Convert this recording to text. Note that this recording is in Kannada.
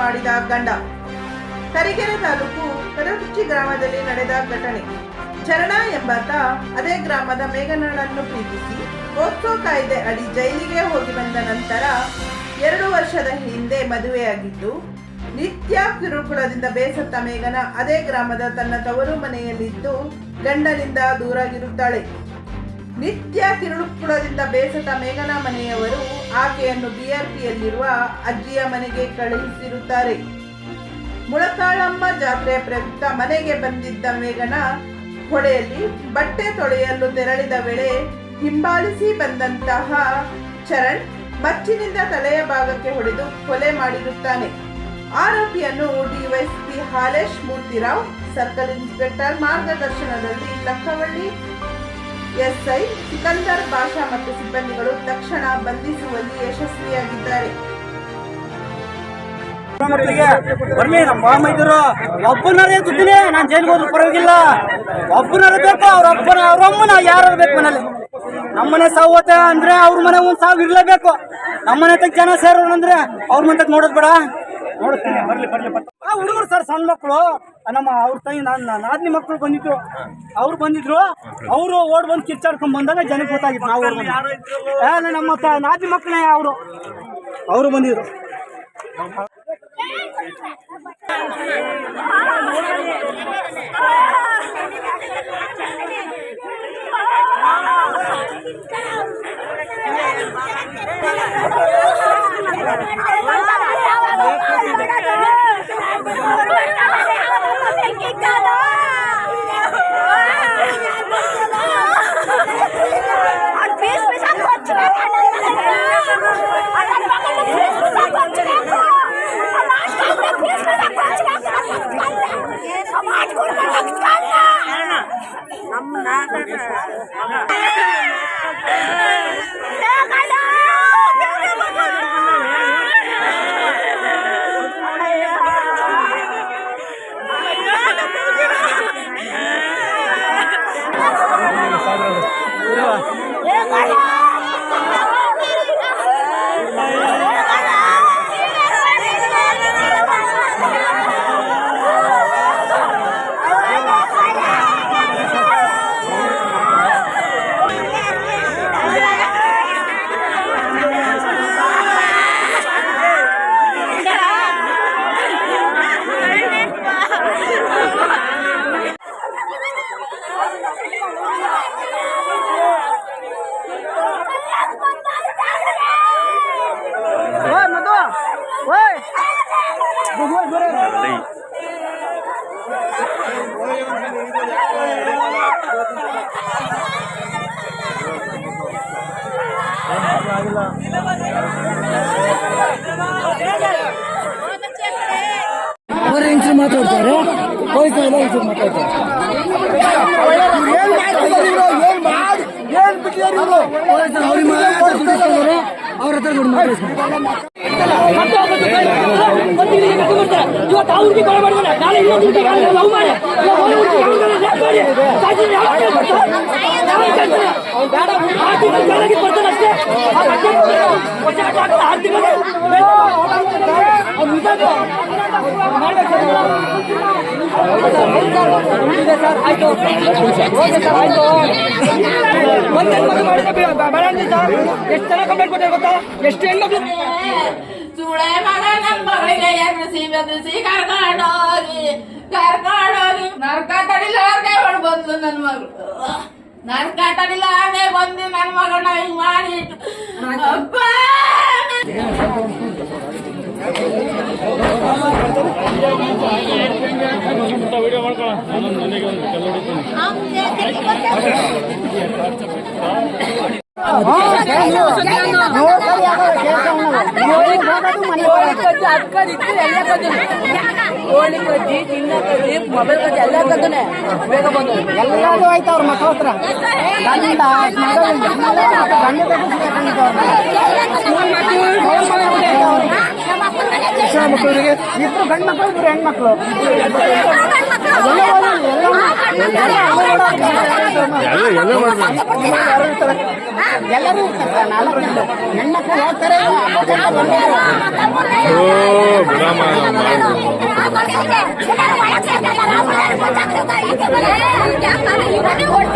ಮಾಡಿದ ಗಂಡ. ತರೀಕೆರೆ ತಾಲೂಕು ಕರಕುಚ್ಚಿ ಗ್ರಾಮದಲ್ಲಿ ನಡೆದ ಘಟನೆ. ಚರಣ ಎಂಬಾತ ಅದೇ ಗ್ರಾಮದ ಮೇಘನಳನ್ನು ಪ್ರೀತಿಸಿ ಪೋಕ್ಸೋ ಕಾಯ್ದೆ ಅಡಿ ಜೈಲಿಗೆ ಹೋಗಿ ಬಂದ ನಂತರ ಎರಡು ವರ್ಷದ ಹಿಂದೆ ಮದುವೆಯಾಗಿದ್ದು, ನಿತ್ಯ ಕಿರುಕುಳದಿಂದ ಬೇಸತ್ತ ಮೇಘನ ಅದೇ ಗ್ರಾಮದ ತನ್ನ ತವರು ಮನೆಯಲ್ಲಿದ್ದು ಗಂಡನಿಂದ ದೂರಾಗಿರುತ್ತಾಳೆ. ನಿತ್ಯ ತಿರುಳುಕುಳದಿಂದ ಬೇಸತ ಮೇಘನಾ ಮನೆಯವರು ಆಕೆಯನ್ನು ಬಿಆರ್ಪಿಯಲ್ಲಿರುವ ಅಜ್ಜಿಯ ಮನೆಗೆ ಕಳುಹಿಸಿರುತ್ತಾರೆ. ಮುಳಕಾಳಮ್ಮ ಜಾತ್ರೆಯ ಪ್ರಯುಕ್ತ ಮನೆಗೆ ಬಂದಿದ್ದ ಮೇಘನ ಹೊಳೆಯಲ್ಲಿ ಬಟ್ಟೆ ತೊಳೆಯಲು ತೆರಳಿದ ವೇಳೆ ಹಿಂಬಾಲಿಸಿ ಬಂದಂತಹ ಚರಣ್ ಮಚ್ಚಿನಿಂದ ತಲೆಯ ಭಾಗಕ್ಕೆ ಹೊಡೆದು ಕೊಲೆ ಮಾಡಿರುತ್ತಾನೆ. ಆರೋಪಿಯನ್ನು DYSP Halesh Murthy Rao circle inspector ಮಾರ್ಗದರ್ಶನದಲ್ಲಿ ಲಕ್ಕವಳ್ಳಿ ಎಸ್ಐ ಸಿಕಂದರ್ ಬಾಷಾ ಮತ್ತು ಸಿಬ್ಬಂದಿಗಳು ತಕ್ಷಣ ಬಂಧಿಸುವಲ್ಲಿ ಯಶಸ್ವಿಯಾಗಿದ್ದಾರೆ. ಬರ್ಲಿ ನಮ್ಮ ಮಾಮ ಇದ್ರು ಒಬ್ಬನಾರೇ ದುಡ್ಡಿನಿ ನಾನು ಜೈಲಿಗೆ ಹೋದ್ರು ಪರವಾಗಿಲ್ಲ. ಒಬ್ಬನಾರ ಬೇಕು, ಅವ್ರ ಅಪ್ಪನ, ಅವ್ರ ಅಮ್ಮನ ಯಾರು ಬೇಕು ಮನೇಲಿ. ನಮ್ಮನೆ ಸಾವು ಹೋತ ಅಂದ್ರೆ ಅವ್ರ ಮನೆ ಒಂದ್ ಸಾವು ಇರ್ಲೇಬೇಕು. ನಮ್ಮನೆ ತಗ ಜನ ಸೇರೋರು ಅಂದ್ರೆ ಅವ್ರ ಮನೆ ನೋಡೋದ್ ಬೇಡ. ನೋಡ್ತೀನಿ, ಬರ್ಲಿ ಬರ್ಲಿ ಹುಡುಗರು ಸರ್, ಸಣ್ಣ ಮಕ್ಕಳು. ನಮ್ಮ ಅವ್ರ ತಂಗಿ ನನ್ನ ನಾದಿನಿ ಮಕ್ಕಳು ಬಂದಿದ್ರು. ಅವ್ರು ಬಂದಿದ್ರು. ಅವರು ಓಡ್ ಬಂದು ಕಿಚ್ಚಾಡ್ಕೊಂಡ್ ಬಂದಾಗ ಜನಕ್ಕೆ ಗೊತ್ತಾಗಿತ್ತು ನಾವು. ನಮ್ಮ ನಾದಿನಿ ಮಕ್ಕಳೇ ಅವರು. ಅವರು ಬಂದಿದ್ರು. Yeah. ಓಯ್ ಅವ್ರು ಹೆಂಗ್ಸ್ರು ಮಾತಾಡ್ತಾರೆ ಹೋಯ್ತು ಎಲ್ಲ ಹೆಂಗ್ಸ್ರು ಮಾತಾಡ್ತಾರೆ ಅವ್ರ ಹತ್ರ ಇವತ್ತು ನಾಳೆ ಇನ್ನೊಂದು ಲವ್ ಮಾಡಿ. ಆಯ್ತು. ಓಕೆ. ಎಷ್ಟು ಜನ ಕಂಪ್ಲೇಂಟ್ ಕೊಟ್ಟಿದ್ದಾರೆ ಗೊತ್ತಾ? ಎಷ್ಟು ಹೆಣ್ಮಕ್ಳು ಎಬ್ಬಿಸಿ ಬೆದರಿಸಿ ಕರ್ಕೊಂಡೋಗಿ ಕರ್ಕೊಂಡೋಗಿ ನರ್ಕ ತಡಿಲಾರ್ದೆ ಬಂದ್ಲು ನನ್ನ ಮಗಳು ನರ್ಕ ತಡಿಲಾರ್ದೆ ಬಂದು ನನ್ನ ಮಗಳನ್ನ ಹಿಂಗ್ ಮಾಡಿ ಅಪ್ಪ ಕೋಳಿ ಕಜ್ಜಿ ಚಿನ್ನ ಕದ್ದಿ ಮೊಬೈಲ್ ಕಜ್ಜಿ ಎಲ್ಲ ಕದ್ದನೆ ಬೇಗ ಬಂದು. ಎಲ್ಲರೂ ಆಯ್ತು ಅವ್ರ ಮಕ್ಕಳ ಹತ್ರ. ಗಂಡ ಮಕ್ಕಳಿಗೆ. ಇಬ್ರು ಗಂಡು ಮಕ್ಕಳು. ಇಬ್ರು ಹೆಣ್ಮಕ್ಳು ಎಲ್ಲ ಓದೋದು, ಎಲ್ಲ ಎಲ್ಲ ಎಲ್ಲ ಮಾಡ್ತಾರೆ ಎಲ್ಲರೂ